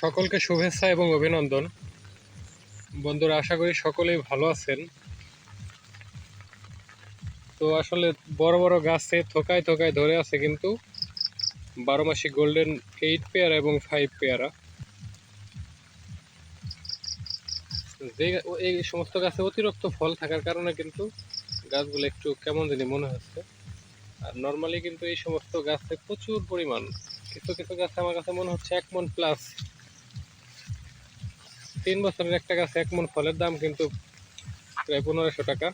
সকলকে শুভেচ্ছা এবং অভিনন্দন। বন্ধুরা, আশা করি সকলেই ভালো আছেন। তো আসলে বড় বড় গাছে থোকায় থোকায় ধরে আছে কিন্তু বারো মাসি গোল্ডেন এইট পেয়ারা এবং ফাইভ পেয়ারা। যে এই সমস্ত গাছে অতিরিক্ত ফল থাকার কারণে কিন্তু গাছগুলো একটু কেমন জানি মনে হচ্ছে। আর নর্মালি কিন্তু এই সমস্ত গাছে প্রচুর পরিমাণ, কিছু কিছু গাছে আমার কাছে মনে হচ্ছে এক মন প্লাস তিন বছরের একটা গাছ এক মন ফলের দাম কিন্তু প্রায় পনেরোশো টাকা।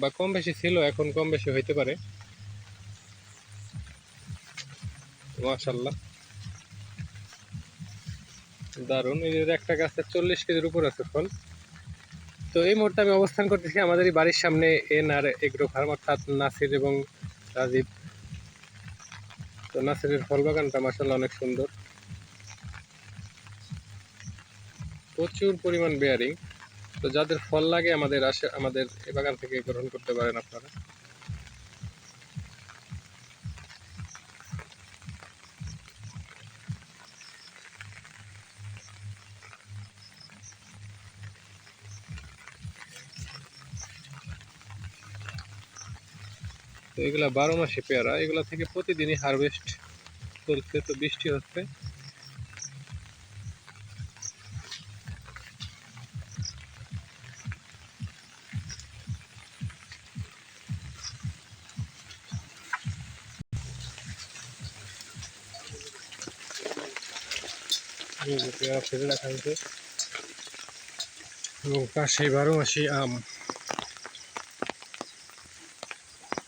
বা কম বেশি ছিল, এখন কম বেশি হইতে পারে। মাশাল্লাহ দারুণ যে একটা গাছে চল্লিশ কেজির উপর আছে ফল। তো এই মুহূর্তে আমি অবস্থান করতেছি আমাদের এই বাড়ির সামনে এন আর এগ্রো ফার্ম, অর্থাৎ নাসির এবং রাজীব। তো নাসিরের ফল বাগানটা মাসাল্লাহ অনেক সুন্দর। প্রচুর পরিমাণ বেয়ারিং তো যাদের ফল লাগে আমাদের আসে, আমাদের এই বাগান থেকে গ্রহণ করতে পারেন আপনারা। তো এগুলা বারো মাসে পেয়ারা, এগুলা থেকে প্রতিদিনই হারভেস্ট চলছে তো বৃষ্টি হচ্ছে। পেয়ারা ফেলে রাখা হয়েছে। এবং পাশে বারো মাসি আম।